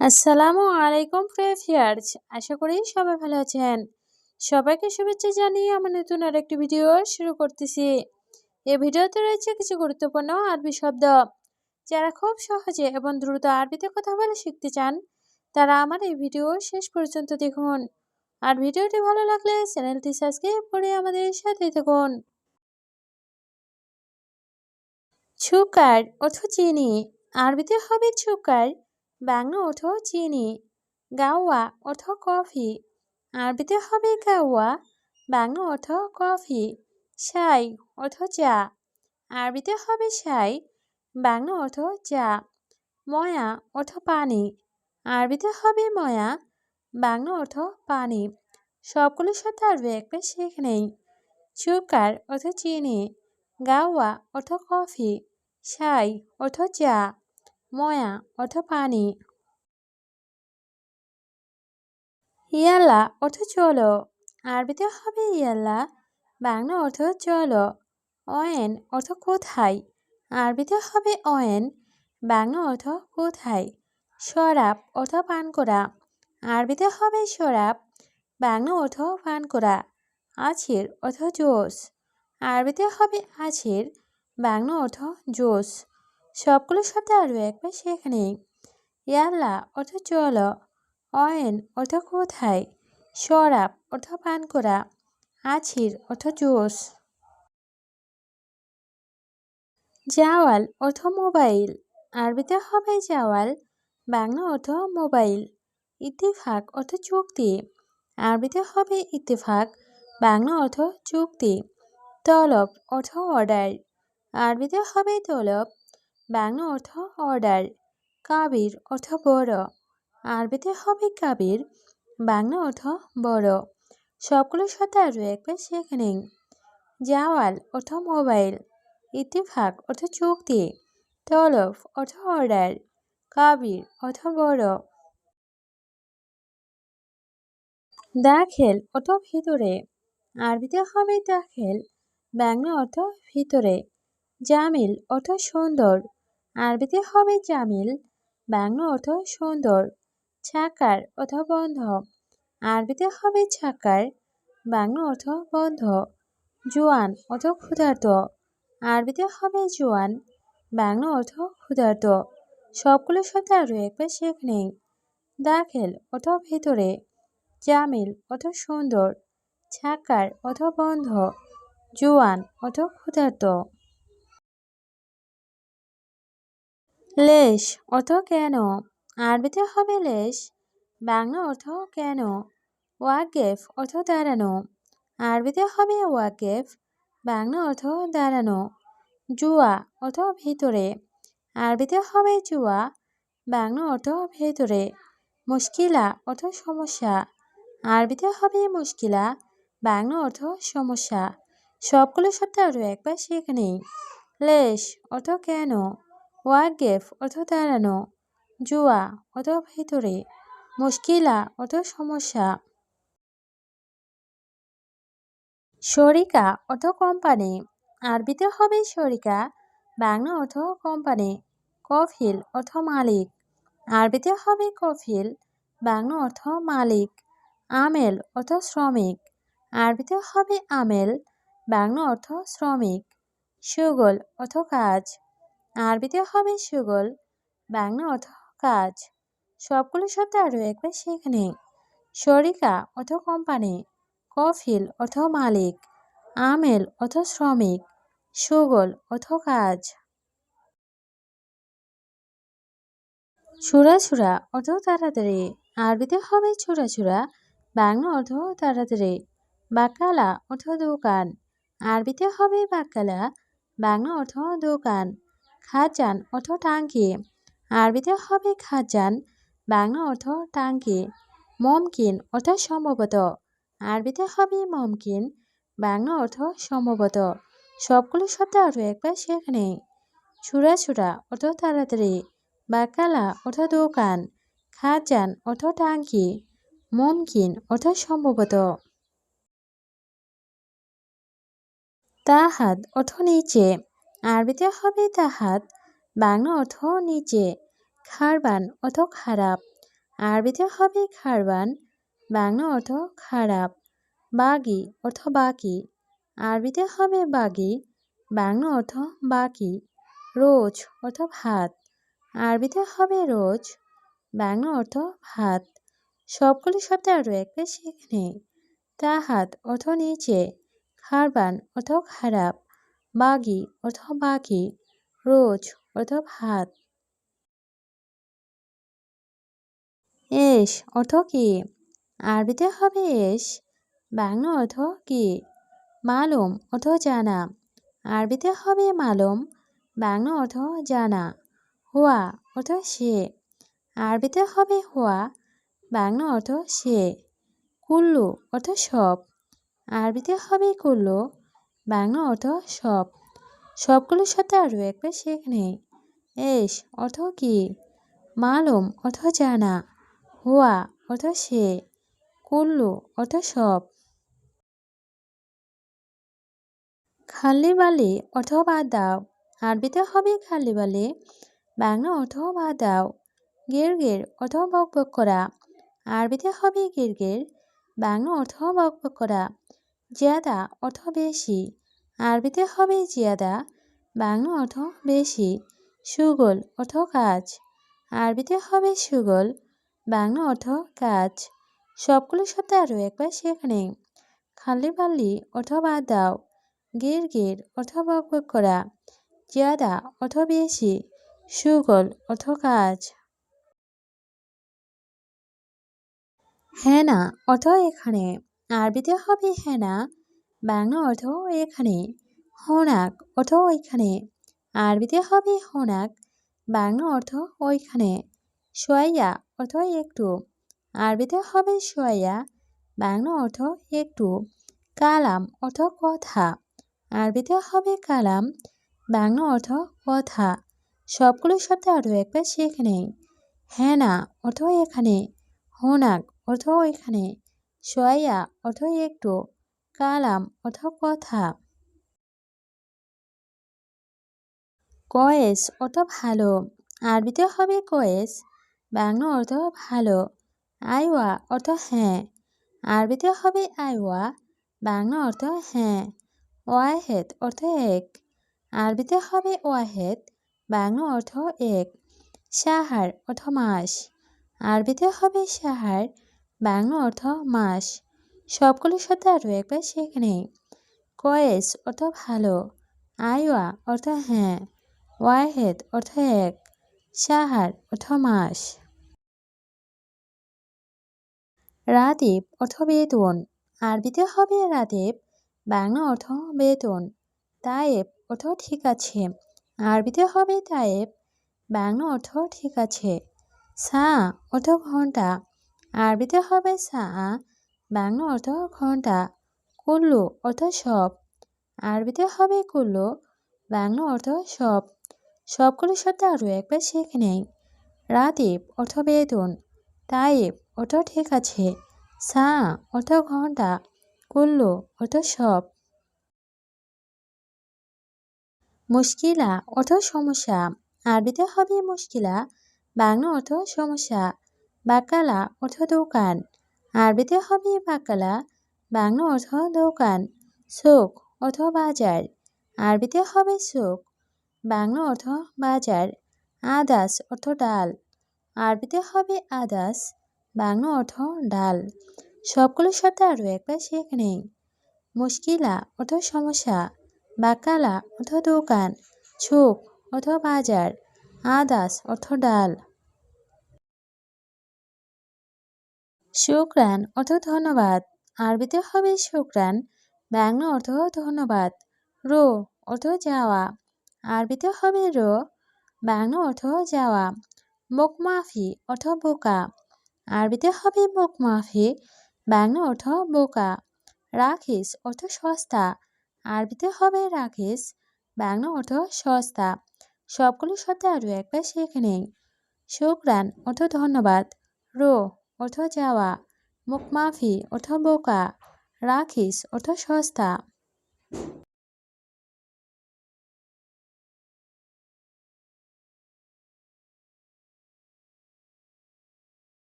আসসালামু আলাইকুম ফ্রেফিয়ার্স আশা করি সবাই ভালো আছেন। সবাইকে শুভেচ্ছা জানিয়ে আমার নতুন আর একটি ভিডিও শুরু করতেছি। এই ভিডিওতে রয়েছে কিছু গুরুত্বপূর্ণ আরবি শব্দ। যারা খুব সহজে এবং দ্রুত আরবিতে কথা বলে শিখতে চান, তারা আমার এই ভিডিও শেষ পর্যন্ত দেখুন। আর ভিডিওটি ভালো লাগলে চ্যানেলটি সাবস্ক্রাইব করে আমাদের সাথে থাকুন। ছুকার অথ চিনি। আরবিতে হবে ছুকার বাংলা অর্থ চিনি, গাওয়া অর্থ কফি, আরবিতে হবে গাওয়া, বাংলা অর্থ কফি, সাই অর্থ চা, আরবিতে হবে সাই, বাংলা অর্থ চা, ময়া অর্থ পানি, আরবিতে হবে ময়া, বাংলা অর্থ পানি, সবগুলোর সাথে আরবি একটা শেখ নেই। সুকার অর্থ চিনি, গাওয়া অর্থ কফি, সাই অর্থ চা। ময়া অর্থ পানি। ইয়াল্লা অর্থ চলো। আরবিতে হবে ইয়াল্লা, বাংলা অর্থ চলো। অয়েন অর্থ কোথায়? আরবিতে হবে অয়েন, বাংলা অর্থ কোথায়? শরাব অর্থ পান করা। আরবিতে হবে শরাব, বাংলা অর্থ পান করা। আছির অর্থ জোস। আরবিতে হবে আছির, বাংলা অর্থ জোস। সবগুলো শব্দ আরও একবার সেখানে ইয়াল্লা অর্থ চলো। অয়েন অর্থ কোথায়? শরাব অর্থ পান করা আছির অর্থ জোস। জাওয়াল অর্থ মোবাইল। আরবিতে হবে জাওয়াল, বাংলা অর্থ মোবাইল। ইত্তেফাক অর্থ চুক্তি। আরবিতে হবে ইত্তেফাক, বাংলা অর্থ চুক্তি। তলব অর্থ অর্ডার। আরবিতে হবে তলব বাংলা অর্থ অর্ডার। কাবির অর্থ বড়। আরবিতে হবে কাবির। বাংলা অর্থ বড়। সবগুলোর সাথে আরও একবার শেখে জাওয়াল অর্থ মোবাইল। ইত্তেফাক অর্থ চুক্তি। তলফ অর্থ অর্ডার। কাবির অর্থ বড়। দাখেল অর্থ ভিতরে। আরবিতে হবে দাখেল। বাংলা অর্থ ভিতরে। জামিল অর্থ সুন্দর। আরবিতে হবে জামিল, বাংলা অর্থ সুন্দর, ছাকার অর্থ বন্ধ। আরবিতে হবে ছাকার, বাংলা অর্থ বন্ধ। জোয়ান অর্থ ক্ষুধার্ত। আরবিতে হবে জোয়ান, বাংলা অর্থ ক্ষুধার্ত। সবগুলো শব্দ আরও একবার শেখ নেই। দাখেল অর্থ ভেতরে। জামিল অর্থ সুন্দর। ছাকার অর্থ বন্ধ। জোয়ান অর্থ ক্ষুধার্ত। লেশ অর্থ কেন? আরবিতে হবে লেশ, বাংলা অর্থ কেন? ওয়াকেফ অর্থ দাঁড়ানো। আরবিতে হবে ওয়াকেফ, বাংলা অর্থ দাঁড়ানো। জুয়া অর্থ ভিতরে। আরবিতে হবে জুয়া, বাংলা অর্থ ভেতরে। মুশকিলা অর্থ সমস্যা। আরবিতে হবে মুশকিলা, বাংলা অর্থ সমস্যা। সবগুলো শব্দ আরও একবার শেখ নেই। লেশ অর্থ কেন? ওয়াগেফ অর্থ দাঁড়ানো জুয়া অর্থ ভেতরে, মুশকিলা অর্থ সমস্যা। শরিকা অর্থ কোম্পানি আরবিতে হবে শরিকা বাংলা অর্থ কোম্পানি কফিল অর্থ মালিক, আরবিতে হবে কফিল, বাংলা অর্থ মালিক, আমেল অর্থ শ্রমিক, আরবিতে হবে আমেল, বাংলা অর্থ শ্রমিক, সুগল অর্থ কাজ। আরবিতে হবে সুগল, বাংলা অর্থ কাজ। সবগুলো শব্দ আরও একবার সেখানে শরিকা অর্থ কোম্পানি, কফিল অর্থ মালিক, আমেল অর্থ শ্রমিক, সুগল অর্থ কাজ। ছুরা ছুরা অর্থ তাড়াতাড়ি, আরবিতে হবে ছুরা ছুরা বাংলা অর্থ তাড়াতাড়ি, বাকালা অর্থ দোকান, আরবিতে হবে বাকালা, বাংলা অর্থ দোকান। খাজান অর্থ টাঙ্কি। আরবিতে হবে খাজান, বাংলা অর্থ টাঙ্কি। মমকিন অর্থ সম্ভবত। আরবিতে হবে মমকিন, বাংলা অর্থ সম্ভবত। সবগুলো শব্দ আরও একবার সেখানে ছুরা অর্থ তাড়াতাড়ি। বাকালা অর্থ দোকান। খাজান অর্থ টাঙ্কি। মমকিন অর্থ সম্ভবত। তাহাদ অর্থ নিচে। আরবিতে হবে তাহাত, বাংলা অর্থ নিচে, খারবান অর্থ খারাপ, আরবিতে হবে খারবান, বাংলা অর্থ খারাপ, বাগি অর্থ বাকি, আরবিতে হবে বাগি, বাংলা অর্থ বাকি, রোজ অর্থ ভাত, আরবিতে হবে রোজ, বাংলা অর্থ ভাত, সবগুলি শব্দে আরও একটা সেখানে তাহাত অর্থ নিচে, খারবান অর্থ খারাপ বাগি অর্থ বাকি রোজ অর্থ ভাত। এস অর্থ কি? আরবিতে হবে এস, বাংলা অর্থ কি? মালুম অর্থ জানা। আরবিতে হবে মালুম, বাংলা অর্থ জানা। হুয়া অর্থ সে। আরবিতে হবে হুয়া, বাংলা অর্থ সে। কুল্লু অর্থ সব। আরবিতে হবে কুল্লু বাংলা অর্থ সব। সবগুলো সাথে আরও একবার শেখ নেই। এস, অর্থ কি? মালুম, অর্থ জানা। হুয়া, অর্থ সে। কুল্লু, অর্থ সব। খালি বালি অথবা দাও। আরবিতে হবে খালি বালি বাংলা অর্থ বা দাও। গের গের অর্থ বক বক করা। আরবিতে হবে গের গের বাংলা অর্থ বক বক করা। জিয়াদা অর্থ বেশি। আরবিতে হবে জিয়াদা, বাংলা অর্থ বেশি। সুগল অর্থ কাজ। আরবিতে হবে সুগল, বাংলা অর্থ কাজ। সবগুলো শব্দ আরও একবার সেখানে। খালি অর্থ অথবা দাও। গের গের অর্থ বক করা। জিয়াদা অর্থ বেশি। সুগল অর্থ কাজ। হ্যাঁ না অর্থ এখানে। আরবিতে হবে হেনা বাংলা অর্থ এখানে, হোনাক অর্থ ওইখানে। আরবিতে হবে হোনাক, বাংলা অর্থ ওইখানে। সোয়াইয়া অর্থ একটু। আরবিতে হবে সোয়াইয়া, বাংলা অর্থ একটু। কালাম অর্থ কথা। আরবিতে হবে কালাম, বাংলা অর্থ কথা। সবগুলো শব্দ আরও একবার শিখে নেই। হেনা অর্থ এখানে, হোনাক অর্থ এখানে সোয়াইয়া অর্থ একটু, কালাম অথ কথা। কয়েস অর্থ ভালো, আরবিতে হবে কয়েস, বাংলা অর্থ ভালো, আইওয়া অর্থ হ্যাঁ আরবিতে হবে আইওয়া, বাংলা অর্থ হ্যাঁ ওয়াহেদ অর্থ এক, আরবিতে হবে ওয়াহেদ, বাংলা অর্থ এক সাহার অর্থ মাস, আরবিতে হবে সাহার বাংলা অর্থ মাস। সবগুলো শব্দ আরও একবার শেখ নেই। কয়েস অর্থ ভালো। আইওয়া অর্থ হ্যাঁ। ওয়াহেদ অর্থ এক। সাহার অর্থ মাস। রাদীপ অর্থ বেতন। আরবিতে হবে রাদেব, বাংলা অর্থ বেতন। তায়েব অর্থ ঠিক আছে। আরবিতে হবে তায়েব, বাংলা অর্থ ঠিক আছে। সা অর্থ ঘণ্টা। আরবিতে হবে সা, বাংলা অর্থ ঘণ্টা, কুল্লু অর্থ সব, আরবিতে হবে কুল্লু, বাংলা অর্থ সব। সবগুলো শব্দ আরও একবার শিখে নেই। রাদীপ অর্থ বেতন তাইব অর্থ ঠিক আছে, সা অর্থ ঘণ্টা, কুল্লু অর্থ সব। মুশকিলা অর্থ সমস্যা, আরবিতে হবে মুশকিলা, বাংলা অর্থ সমস্যা বাকালা অর্থ দোকান। আরবিতে হবে বাকালা, বাংলা অর্থ দোকান, শোক অর্থ বাজার, আরবিতে হবে শোক, বাংলা অর্থ বাজার, আদাস অর্থ ডাল, আরবিতে হবে আদাস, বাংলা অর্থ ডাল। সবগুলো শব্দ আরও একবার শেখ নেই। মুশকিলা অর্থ সমস্যা, বাকালা অর্থ দোকান ছোক অর্থ বাজার, আদাস অর্থ ডাল। শুক্রান অর্থ ধন্যবাদ। আরবিতে হবে শুক্রান বাংলা অর্থ ধন্যবাদ। রো অর্থ যাওয়া। আরবিতে হবে রো, বাংলা অর্থ যাওয়া। মুখমাফি অর্থ বোকা। আরবিতে হবে মুখমাফি বাংলা অর্থ বোকা। রাখিস অর্থ সস্তা। আরবিতে হবে রাখিস, বাংলা অর্থ সস্তা। সবগুলো শব্দ আরও একবার শেখে নেই। শুক্রান অর্থ ধন্যবাদ। রো অর্থ যাওয়া মুখমাফি অর্থ বোকা রাখিস অর্থ সস্তা।